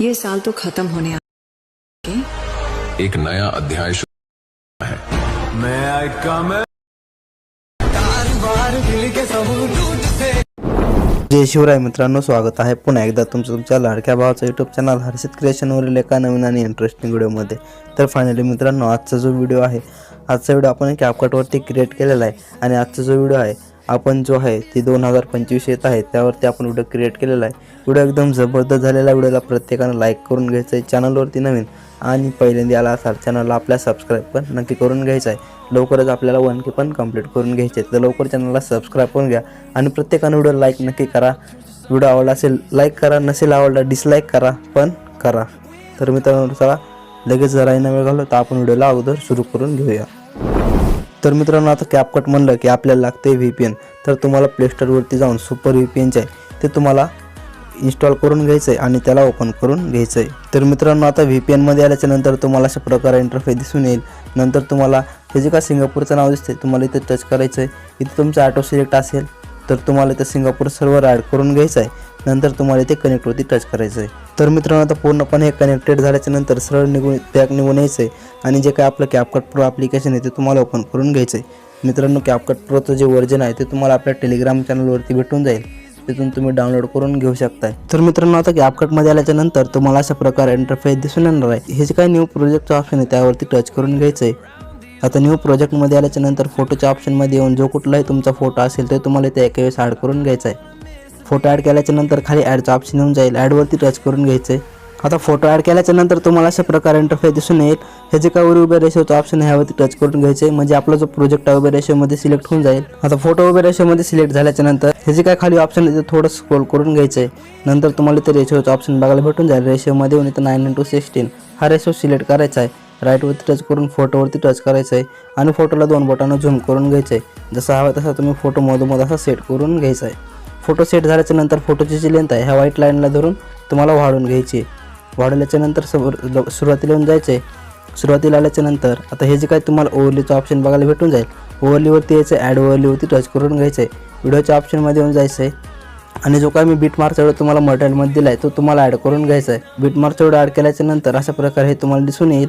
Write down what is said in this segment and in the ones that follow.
ये साल तो खत्म होने आ एक नया अध्याय शुरू है। मैं जय शिवराय मित्रांनो स्वागत आहे. पुन्हा एकदा तुमचं तुमच्या लाडक्या भावाचा यूट्यूब चॅनल हर्षित क्रिएशनवरील एका नवीन आणि इंटरेस्टिंग व्हिडिओमध्ये तर फायनली मित्रांनो आजचा जो व्हिडिओ आहे आजचा व्हिडिओ आपण कॅपकटवरती क्रिएट केलेला आहे. आणि आजचा जो व्हिडिओ आहे आपण जो आहे ती दोन हजार पंचवीस येत आहे त्यावरती आपण व्हिडिओ क्रिएट केलेला आहे. व्हिडिओ एकदम जबरदस्त झालेला व्हिडिओला प्रत्येकानं लाईक करून घ्यायचं आहे चॅनलवरती नवीन आणि पहिल्यांदा आला असाल चॅनलला आपल्या सबस्क्राईब पण नक्की करून घ्यायचं आहे लवकरच आपल्याला वन के पण कंप्लीट करून घ्यायचे तर लवकर चॅनलला सबस्क्राईब करून घ्या आणि प्रत्येकानं व्हिडिओ लाईक नक्की करा. व्हिडिओ आवडला असेल लाईक करा. नसेल आवडला डिसलाईक करा. पण करा. तर मित्रांनो चला लगेच जरा न वेळ घालव तर आपण व्हिडिओला अगोदर सुरू करून घेऊया. तर मित्रांनो आता कॅपकट म्हणलं की आपल्याला लागते व्ही पी एन तर तुम्हाला प्लेस्टोरवरती जाऊन सुपर व्ही पी एनचे आहे ते तुम्हाला इन्स्टॉल करून घ्यायचं आहे आणि त्याला ओपन करून घ्यायचं आहे तर मित्रांनो आता व्ही पी एनमध्ये आल्याच्यानंतर तुम्हाला अशा प्रकारे इंटरफेस दिसून येईल. नंतर तुम्हाला हे जे का सिंगापूरचं नाव दिसते तुम्हाला इथे टच करायचं आहे इथे तुमचं ऑटो सिलेक्ट असेल तर तुम्हाला इथं सिंगापूर सर्वर ॲड करून घ्यायचं आहे नंतर तुम्हाला इथे कनेक्टवरती टच करायचं आहे. तर मित्रांनो आता पूर्णपणे हे कनेक्टेड झाल्याच्यानंतर सरळ निघून पॅक निघून यायचं आहे आणि जे काय आपलं कॅपकट प्रो ॲप्लिकेशन आहे ते तुम्हाला ओपन करून घ्यायचं आहे. मित्रांनो कॅपकट प्रोचं जे व्हर्जन आहे ते तुम्हाला आपल्या टेलिग्राम चॅनलवरती भेटून जाईल. तिथून तुम्ही डाउनलोड करून घेऊ शकताय. तर मित्रांनो आता कॅपकटमध्ये आल्याच्यानंतर तुम्हाला अशा प्रकारे इंटरफेस दिसून येणार आहे. हे जे काही न्यू प्रोजेक्टचं ऑप्शन आहे त्यावरती टच करून घ्यायचं आहे. आता न्यू प्रोजेक्टमध्ये आल्याच्यानंतर फोटोच्या ऑप्शनमध्ये येऊन जो कुठलाही तुमचा फोटो असेल ते तुम्हाला ते एका वेळेस ॲड करून घ्यायचा आहे. फोटो ॲड केल्याच्यानंतर खाली ॲडचं ऑप्शन येऊन जाईल. ॲडवरती टच करून घ्यायचं आहे आता फोटो ॲड केल्याच्यानंतर तुम्हाला अशा प्रकारे इंटरफेस दिसून येईल. हे जे काही उभे उभ्या रेशोचं ऑप्शन आहे ह्यावरती टच करून घ्यायचं आहे म्हणजे आपला जो प्रोजेक्ट आहे उभ्या रेशोमध्ये सिलेक्ट होऊन जाईल. आता फोटो उभे रेशोमध्ये सिलेक्ट झाल्याच्यानंतर हे जे काय खाली ऑप्शन आहे ते थोडं स्क्रोल करून घ्यायचं आहे नंतर तुम्हाला इथे रेशोचं ऑप्शन बघायला भेटून जाईल. रेशोमध्ये येऊन इथं नाईन इंटू सिक्स्टीन हा रेशो सिलेक्ट करायचा आहे. राईटवरती टच करून फोटोवरती टच करायचं आहे आणि फोटोला दोन बोटांना झूम करून घ्यायचं आहे जसा हवा तसा तुम्ही फोटो मधोमध असा सेट करून घ्यायचा आहे फोटो सेट झाल्याच्यानंतर फोटोची जी लेंथ आहे ह्या व्हाईट लाईनला धरून तुम्हाला वाढवून घ्यायची. वाढल्याच्यानंतर वाढवल्याच्या नंतर समोर सुरुवातीला येऊन जायचं आहे सुरुवातीला आल्याच्यानंतर आता हे जे काय तुम्हाला ओव्हरलीचं ऑप्शन बघायला भेटून जाईल. ओव्हरलीवरती यायचं ॲड ओव्हरलीवरती टच करून घ्यायचं आहे व्हिडिओच्या ऑप्शनमध्ये येऊन जायचं आहे आणि जो काय मी बीट मार्च एवढं तुम्हाला मटेरियलमध्ये दिला आहे तो तुम्हाला ॲड करून घ्यायचा आहे बीट मार्च एवढं ॲड केल्याच्यानंतर अशा प्रकारे हे तुम्हाला दिसून येईल.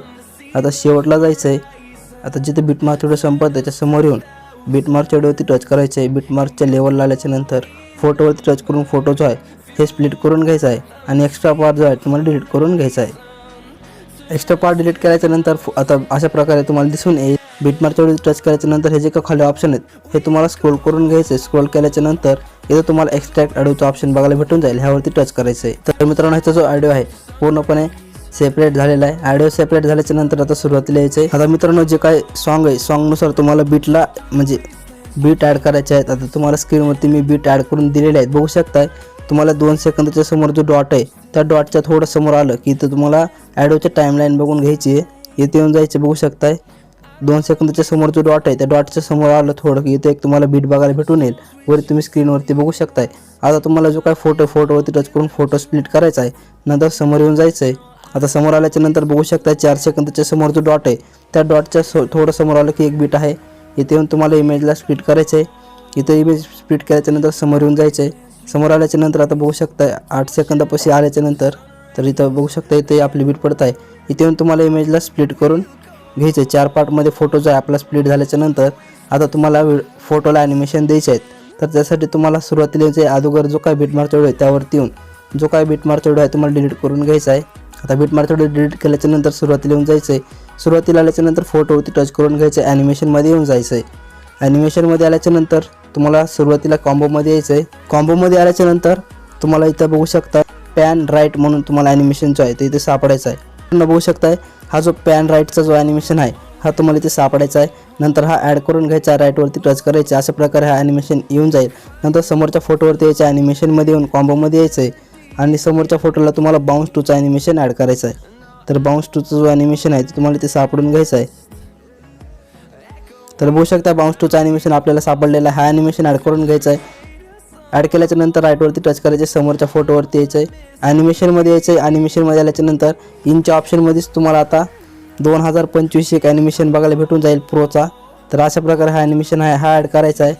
आता शेवटला जायचं आहे आता जिथे बीट मार्च एवढं संपत त्याच्यासमोर येऊन बीट मार्च टच करायचं आहे बीट मार्कच्या लेवलला आल्याच्यानंतर फोटोवरती टच करून फोटो जो आहे. हे स्प्लिट करून घ्यायचा आहे. आणि एक्स्ट्रा पार्ट जो आहे तुम्हाला डिलीट करून घ्यायचा आहे. एक्स्ट्रा पार्ट डिलीट केल्याच्यानंतर आता अशा प्रकारे तुम्हाला दिसून येईल. बीटमार्कच्या टच केल्याच्यानंतर हे जे का खाली ऑप्शन आहेत हे तुम्हाला स्क्रोल करून घ्यायचं आहे. स्क्रोल केल्याच्यानंतर इथं तुम्हाला एक्स्ट्रॅक्ट ऑडिओचं ऑप्शन बघायला भेटून जाईल. ह्यावरती टच करायचं आहे तर मित्रांनो ह्याचा जो ऑडिओ आहे पूर्णपणे सेपरेट झालेला आहे. ऑडिओ सेपरेट झाल्याच्यानंतर आता सुरुवातीला यायचं आहे आता मित्रांनो जे काय सॉन्ग आहे सॉन्गनुसार तुम्हाला बीटला म्हणजे बीट ॲड करायचे आहेत. आता तुम्हाला स्क्रीनवरती मी बीट ॲड करून दिलेले आहेत. बघू शकताय तुम्हाला दोन सेकंदाच्या समोर जो डॉट आहे त्या डॉटच्या थोडं समोर आलं की इथं तुम्हाला ॲडिओच्या टाईमलाईन बघून घ्यायची आहे. इथे येऊन जायचे बघू शकताय. दोन सेकंदाच्या समोर जो डॉट आहे त्या डॉटच्या समोर आलं थोडं की इथे एक तुम्हाला बीट बघायला भेटून येईल. वर तुम्ही स्क्रीनवरती बघू शकताय. आता तुम्हाला जो काय फोटो फोटोवरती टच करून फोटो स्प्लिट करायचा आहे नंतर समोर येऊन जायचं आहे आता समोर आल्याच्यानंतर बघू शकता चार सेकंदाच्या समोर जो डॉट आहे त्या डॉटच्या सो थोडं समोर आलं की एक बीट आहे. इथे येऊन तुम्हाला इमेजला स्प्लिट करायचं आहे इथे इमेज स्प्लिट केल्याच्यानंतर समोर येऊन जायचं आहे समोर आल्याच्यानंतर आता बघू शकता आठ सेकंदापाशी आल्याच्यानंतर तर इथं बघू शकता इथे आपली बीट पडत आहे इथे येऊन तुम्हाला इमेजला स्प्लिट करून घ्यायचं आहे चार पार्टमध्ये फोटो जो आहे आपला स्प्लिट झाल्याच्यानंतर आता तुम्हाला फोटोला ॲनिमेशन द्यायचे आहेत. तर त्यासाठी तुम्हाला सुरुवातीला यायचं आहे अगोदर जो काय बीट मार्च आहे त्यावरती येऊन जो काय बीट मार्च आहे तुम्हाला डिलीट करून घ्यायचा आहे आता बीट मार्च डिलीट केल्याच्यानंतर सुरुवातीला येऊन जायचं आहे सुरुवातीला आल्याच्यानंतर फोटोवरती टच करून घ्यायचं आहे ॲनिमेशनमध्ये येऊन जायचं आहे ॲनिमेशनमध्ये आल्याच्यानंतर तुम्हाला सुरुवातीला कॉम्बोमध्ये यायचं आहे कॉम्बोमध्ये आल्याच्यानंतर तुम्हाला इथं बघू शकता पॅन राईट म्हणून तुम्हाला ॲनिमेशन जो आहे ते इथे सापडायचा आहे. पुन्हा बघू शकताय हा जो पॅन राईटचा जो ॲनिमेशन आहे हा तुम्हाला इथे सापडायचा आहे. नंतर हा ॲड करून घ्यायचा आहे राईटवरती टच करायचा अशा प्रकारे हा ॲनिमेशन येऊन जाईल. नंतर समोरच्या फोटोवरती यायचं ॲनिमेशनमध्ये येऊन कॉम्बोमध्ये यायचं आहे आणि समोरच्या फोटोला तुम्हाला बाउन्स टूचं ॲनिमेशन ॲड करायचं आहे. तर बाउन्स टूचं जो ॲनिमेशन आहे ते तुम्हाला ते सापडून घ्यायचं आहे. तर बघू शकता बाउन्स टूचं ॲनिमेशन आपल्याला सापडलेलं हा ॲनिमेशन ॲड करून घ्यायचं आहे. ॲड केल्याच्यानंतर राईटवरती टच करायचे समोरच्या फोटोवरती यायचं आहे. ॲनिमेशनमध्ये यायचं आहे. ॲनिमेशनमध्ये आल्याच्यानंतर इनच्या ऑप्शनमध्येच तुम्हाला आता दोन हजार पंचवीस एक ॲनिमेशन बघायला भेटून जाईल प्रोचा तर अशा प्रकारे हा ॲनिमेशन आहे हा ॲड करायचा आहे.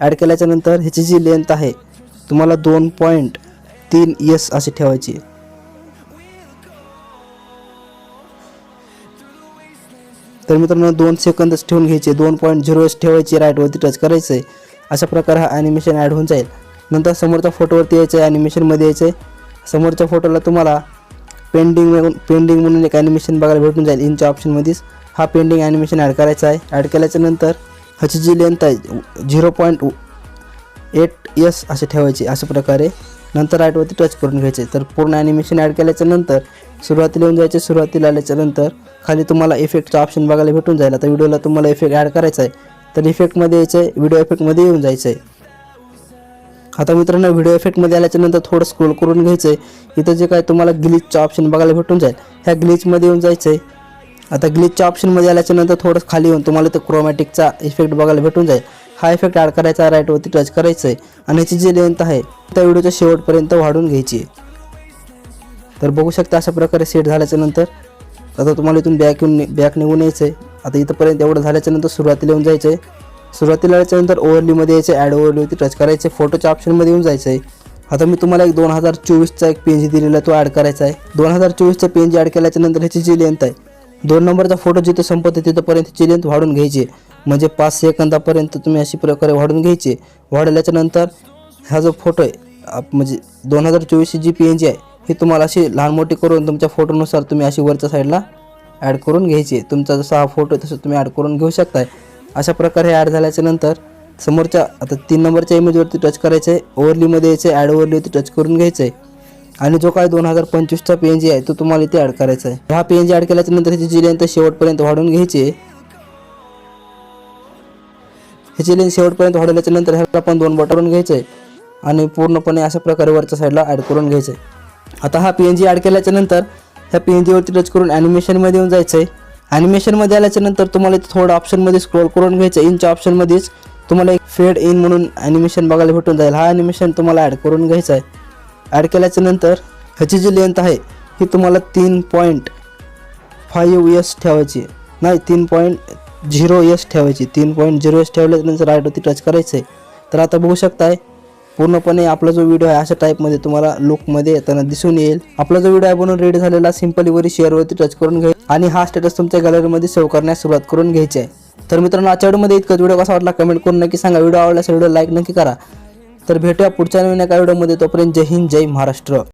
ॲड केल्याच्यानंतर ह्याची जी लेंथ आहे तुम्हाला दोन पॉईंट तीन यस असे ठेवायचे. तर मित्रांनो दोन सेकंदच ठेवून घ्यायचे. दोन पॉईंट झिरो एस ठेवायचे राईटवरती टच करायचं आहे अशा प्रकारे हा ॲनिमेशन ॲड होऊन जाईल. नंतर समोरच्या फोटोवरती यायचं आहे ॲनिमेशनमध्ये यायचं आहे समोरच्या फोटोला तुम्हाला पेंडिंग म्हणून पेंडिंग म्हणून एक ॲनिमेशन बघायला भेटून जाईल. इनच्या ऑप्शनमध्येच हा पेंडिंग ॲनिमेशन ॲड करायचा आहे. ॲड केल्याच्यानंतर ह्याची जी लेंथ आहे. झिरो पॉईंट एट यस असे ठेवायचे. अशा प्रकारे. नंतर राईटवरती टच करून घ्यायचे. तर पूर्ण ॲनिमेशन ॲड केल्याच्यानंतर सुरुवातीला येऊन जायचे सुरुवातीला आल्याच्यानंतर खाली तुम्हाला इफेक्टचा ऑप्शन बघायला भेटून जाईल. आता व्हिडिओला तुम्हाला इफेक्ट ॲड करायचा आहे तर इफेक्टमध्ये यायचं आहे व्हिडिओ इफेक्टमध्ये येऊन जायचं. आहे आता मित्रांनो व्हिडिओ इफेक्टमध्ये आल्याच्यानंतर थोडं स्क्रोल करून घ्यायचं. आहे इथं जे काय तुम्हाला ग्लिचचं ऑप्शन बघायला भेटून जाईल ह्या ग्लिचमध्ये येऊन जायचं. आहे आता ग्लिचच्या ऑप्शनमध्ये आल्याच्यानंतर थोडं खाली येऊन तुम्हाला इथं क्रोमॅटिकचा इफेक्ट बघायला भेटून जाईल. हा इफेक्ट ॲड करायचा राईटवरती टच करायचं आहे आणि याची जी लेंथ आहे त्या व्हिडिओच्या शेवटपर्यंत वाढून घ्यायची आहे. तर बघू शकता अशा प्रकारे सेट झाल्याच्यानंतर आता तुम्हाला इथून बॅक येऊन बॅक निघून यायचं आहे आता इथंपर्यंत एवढं झाल्याच्यानंतर सुरुवातीला येऊन जायचं आहे सुरुवातीला आल्याच्यानंतर ओव्हरलीमध्ये यायचं ॲड ओव्हरलीवरती टच करायचं आहे फोटोच्या ऑप्शनमध्ये येऊन जायचं आहे आता मी तुम्हाला एक दोन हजार चोवीसचा एक पेन जी दिलेला तो ॲड करायचा आहे. दोन हजार चोवीसचा पेन जी ॲड केल्याच्यानंतर ह्याची जी लेंथ आहे दोन नंबरचा फोटो जिथं संपत आहे तिथंपर्यंत ह्याची लेंथ वाढून घ्यायची. म्हणजे पाच सेकंदापर्यंत तुम्ही अशी प्रकारे वाढून घ्यायचे. वाढल्याच्या नंतर हा जो फोटो आहे आप- म्हणजे दोन हजार चोवीसची जी पी एन जी आहे ही तुम्हाला अशी लहान मोठी करून तुमच्या फोटोनुसार तुम्ही अशी वरच्या साईडला ॲड करून घ्यायची. आहे. तुमचा जसा हा फोटो आहे तसं तुम्ही ॲड करून घेऊ शकताय. अशा प्रकारे ॲड झाल्याच्यानंतर समोरच्या आता तीन नंबरच्या इमेजवरती टच करायचं आहे ओव्हरलीमध्ये यायचं आहे ॲड ओव्हरलीवरती टच करून घ्यायचं आहे आणि जो काय दोन हजार पंचवीसचा पी एन जी आहे तो तुम्हाला इथे ॲड करायचा आहे. हा पी एन जी ॲड केल्याच्यानंतर ह्याची जी लेंथ शेवटपर्यंत वाढून घ्यायची आहे ह्याची लेंथ शेवटपर्यंत वाढवल्याच्या नंतर ह्याला पण दोन बटरून घ्यायचं आहे आणि पूर्णपणे अशा प्रकारे वरच्या साईडला ॲड करून घ्यायचं आहे. आता हा पी एन जी ॲड केल्याच्यानंतर ह्या पी एन जीवरती टच करून ॲनिमेशनमध्ये येऊन जायचं आहे. ॲनिमेशनमध्ये आल्याच्यानंतर तुम्हाला इथे थोडं ऑप्शनमध्ये स्क्रोल करून घ्यायचं आहे. इनच्या ऑप्शनमध्येच तुम्हाला एक फेड इन म्हणून ॲनिमेशन बघायला भेटून जाईल. हा ॲनिमेशन तुम्हाला ॲड करून घ्यायचा आहे. ॲड केल्याच्यानंतर ह्याची जी लेंथ आहे ही तुम्हाला तीन पॉईंट फाईव्ह एस ठेवायची. नाही तीन पॉईंट झिरो एस ठेवायची. तीन पॉईंट झिरो एस ठेवल्यानंतर राईटवरती टच करायचं आहे तर आता बघू शकताय पूर्णपणे आपला जो व्हिडिओ आहे अशा टाईपमध्ये तुम्हाला लुकमध्ये येताना दिसून येईल. आपला जो व्हिडिओ आहे बनवून रेडी झालेला सिम्पली वरी शेअरवरती टच करून घ्या आणि हा स्टेटस तुमच्या गॅलरीमध्ये सेव्ह करण्यास सुरुवात करून घ्यायची आहे. तर मित्रांनो आजच्या व्हिडिओमध्ये इतकंच. व्हिडिओ कसा वाटला कमेंट करून नक्की सांगा. व्हिडिओ आवडल्यास व्हिडिओ लाईक नक्की करा. तर भेटूया पुढच्या नवीन एका व्हिडिओमध्ये. तोपर्यंत जय हिंद जय महाराष्ट्र.